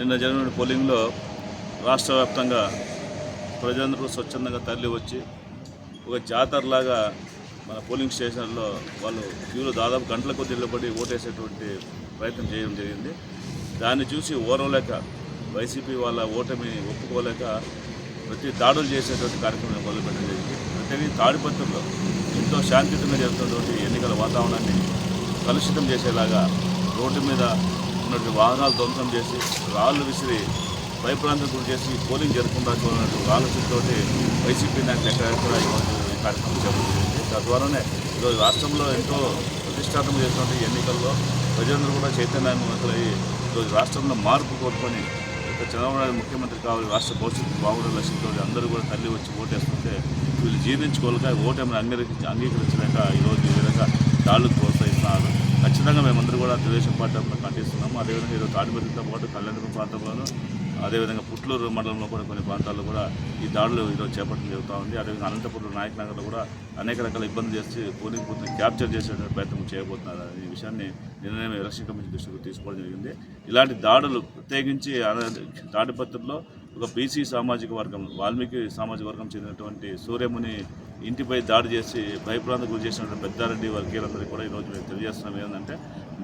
నిన్న జరిగిన పోలింగ్లో రాష్ట్ర వ్యాప్తంగా ప్రజలందరూ స్వచ్ఛందంగా తరలి వచ్చి ఒక జాతరలాగా మన పోలింగ్ స్టేషన్లో వాళ్ళు క్యూలో దాదాపు గంటల కొద్ది నిలబడి ఓటేసేటువంటి ప్రయత్నం చేయడం జరిగింది. దాన్ని చూసి ఓరవలేక వైసీపీ వాళ్ళ ఓటమి ఒప్పుకోలేక ప్రతి దాడులు చేసేటువంటి కార్యక్రమం మొదలుపెట్టడం జరిగింది. అంటే తాడిపత్రంలో ఎంతో శాంతియుతంగా జరుగుతున్నటువంటి ఎన్నికల వాతావరణాన్ని కలుషితం చేసేలాగా రోడ్డు మీద ఉన్నటువంటి వాహనాలు ధ్వంసం చేసి రాళ్ళు విసిరి భయప్రాంతం గురి చేసి పోలింగ్ జరగకుండా చూడనటువంటి ఆలోచనతో వైసీపీ నాయకులు ఎక్కడెక్కడ ఈరోజు ఈ కార్యక్రమం జరుగుతుంది తద్వారానే ఈరోజు రాష్ట్రంలో ఎంతో ప్రతిష్టాత్మక చేసినటువంటి ఎన్నికల్లో ప్రజలందరూ కూడా చైతన్యాన్ని మొదలయ్యి ఈరోజు రాష్ట్రంలో మార్పు కోరుకొని చంద్రబాబు నాయుడు ముఖ్యమంత్రి కావాలి రాష్ట్ర భవిష్యత్తు బాగుండే లక్ష్యంతో అందరూ కూడా తల్లి వచ్చి ఓటేస్తుంటే వీళ్ళు జీర్ణించుకోలేక ఓటమిని అంగీకరించి అంగీకరించలేక ఈరోజు ఈ విధంగా దాడులకు ప్రోత్సహిస్తున్నారు. ఖచ్చితంగా మేమందరూ కూడా తెలుగుదేశం పార్టీ తరఫున ఖండిస్తున్నాము. అదేవిధంగా ఈరోజు తాడిపత్రితో పాటు కళ్యాణపురం ప్రాంతంలోనూ అదేవిధంగా పుట్లూరు మండలంలో కూడా కొన్ని ప్రాంతాల్లో కూడా ఈ దాడులు ఈరోజు చేపట్టడం జరుగుతూ ఉంది. అదేవిధంగా అనంతపురం నాయకనగర్లో కూడా అనేక రకాల ఇబ్బందులు చేసి పోలింగ్ బూత్ని క్యాప్చర్ చేసేటువంటి ప్రయత్నం చేయబోతున్నారు. ఈ విషయాన్ని నిర్ణయం ఎలక్షన్ కమిషన్ దృష్టికి తీసుకోవడం జరిగింది. ఇలాంటి దాడులు ప్రత్యేకించి తాడిపత్రిలో ఒక బీసీ సామాజిక వర్గం వాల్మీకి సామాజిక వర్గం చెందినటువంటి సూర్యముని ఇంటిపై దాడి చేసి భయప్రాంత గురి చేసినటువంటి పెద్దారెడ్డి వర్గీయులందరికీ కూడా ఈరోజు మేము తెలియజేస్తున్నాం. ఏంటంటే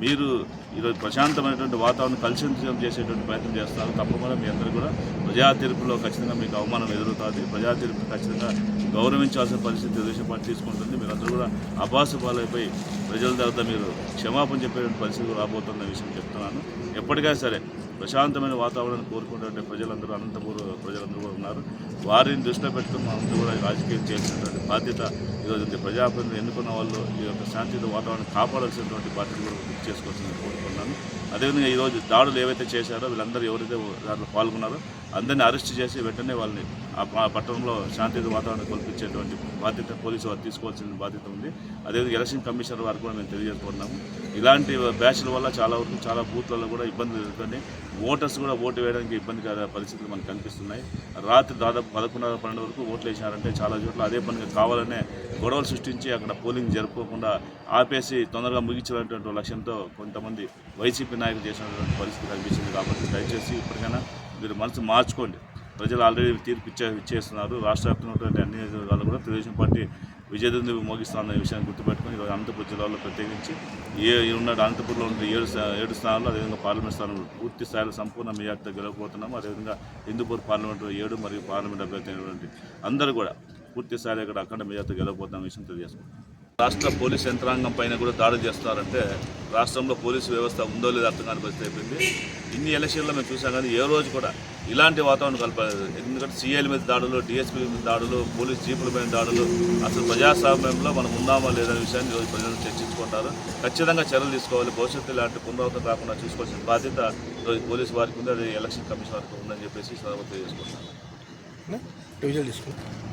మీరు ఈరోజు ప్రశాంతమైనటువంటి వాతావరణం కలుషితం చేసేటువంటి ప్రయత్నం చేస్తున్నారు. తప్పకుండా మీ అందరూ కూడా ప్రజా తీర్పులో ఖచ్చితంగా మీకు అవమానం ఎదురుతుంది ప్రజా తీర్పు ఖచ్చితంగా గౌరవించాల్సిన పరిస్థితి తెలుగుదేశం పార్టీ తీసుకుంటుంది. మీరందరూ కూడా అభాసు పాలైపోయి ప్రజల తర్వాత మీరు క్షమాపణ చెప్పేటువంటి పరిస్థితి రాబోతున్న విషయం చెప్తున్నాను. ఎప్పటికైనా సరే ప్రశాంతమైన వాతావరణాన్ని కోరుకునేటువంటి ప్రజలందరూ అనంతపూర్ ప్రజలందరూ కూడా ఉన్నారు. వారిని దృష్టిలో పెట్టుకుని మనందరూ కూడా రాజకీయం చేసినటువంటి బాధ్యత ఈరోజు ప్రజాప్రతిని ఎన్నుకున్న వాళ్ళు ఈ యొక్క శాంతియుత వాతావరణం కాపాడాల్సినటువంటి బాధ్యత కూడా గుర్తు చేసుకోవాల్సిందని కోరుకున్నాను అదేవిధంగా ఈరోజు దాడులు ఏవైతే చేశారో వీళ్ళందరూ ఎవరైతే దాంట్లో పాల్గొన్నారో అందరినీ అరెస్ట్ చేసి వెంటనే వాళ్ళని ఆ పట్టణంలో శాంతియుత వాతావరణం కల్పించేటువంటి బాధ్యత పోలీసు వారు తీసుకోవాల్సిన బాధ్యత ఉంది. అదేవిధంగా ఎలక్షన్ కమిషనర్ వారు కూడా మేము తెలియజేసుకుంటున్నాము ఇలాంటి బ్యాచ్ల వల్ల చాలా వరకు చాలా బూత్లలో కూడా ఇబ్బందులు ఎదుర్కొని ఓటర్స్ కూడా ఓటు వేయడానికి ఇబ్బందికర పరిస్థితులు మనకు కనిపిస్తున్నాయి. రాత్రి దాదాపు పదకొండున్నర పన్నెండు వరకు ఓట్లు వేసినారంటే చాలా చోట్ల అదే పనిగా కావాలనే గొడవలు సృష్టించి అక్కడ పోలింగ్ జరుపుకోకుండా ఆపేసి తొందరగా ముగించాలనేటువంటి లక్ష్యంతో కొంతమంది వైసీపీ నాయకులు చేసినటువంటి పరిస్థితి కనిపించింది కాబట్టి దయచేసి ఇప్పటికైనా మీరు మనసు మార్చుకోండి. ప్రజలు ఆల్రెడీ తీర్పు ఇచ్చే ఇచ్చేస్తున్నారు. రాష్ట్ర వ్యాప్తంగా అన్ని వాళ్ళు కూడా తెలుగుదేశం పార్టీ విజయదండి మోగిస్తున్న విషయాన్ని గుర్తుపెట్టుకుని ఈరోజు అనంతపురం జిల్లాలో ప్రత్యేకించి ఏ ఉన్న అనంతపురంలో ఉన్న ఏడు ఏడు స్థానాలు అదేవిధంగా పార్లమెంట్ స్థానంలో పూర్తి స్థాయిలో సంపూర్ణ మెజార్టీతో గెలవబోతున్నాము అదేవిధంగా హిందూపూర్ పార్లమెంటు ఏడు మరియు పార్లమెంట్ అభ్యర్థి అందరూ కూడా పూర్తి స్థాయిలో ఇక్కడ అఖండ మెజార్టీతో గెలవబోతున్న విషయం తెలియజేసుకుంటున్నాం. రాష్ట్ర పోలీస్ యంత్రాంగం పైన కూడా దాడి చేస్తున్నారంటే రాష్ట్రంలో పోలీసు వ్యవస్థ ఉందో లేదో అర్థం కాని పరిస్థితి అయిపోయింది. ఇన్ని ఎలక్షన్లో మేము చూసాం కానీ ఏ రోజు కూడా ఇలాంటి వాతావరణం కలపలేదు. ఎందుకంటే సీఎల్ మీద దాడులు డిఎస్పీ మీద దాడులు పోలీస్ జీపుల మీద దాడులు అసలు ప్రజాస్వామ్యంలో మనం ఉన్నామా లేదనే విషయాన్ని ఈరోజు ప్రజలు చర్చించుకుంటారు. ఖచ్చితంగా చర్యలు తీసుకోవాలి. భవిష్యత్తు ఇలాంటి పునరావృతం కాకుండా చూసుకోవాల్సిన బాధ్యత ఈరోజు పోలీసు వారికి ఉంది. అది ఎలక్షన్ కమిషన్ వారికి ఉందని చెప్పేసి ఈ చేసుకుంటున్నాను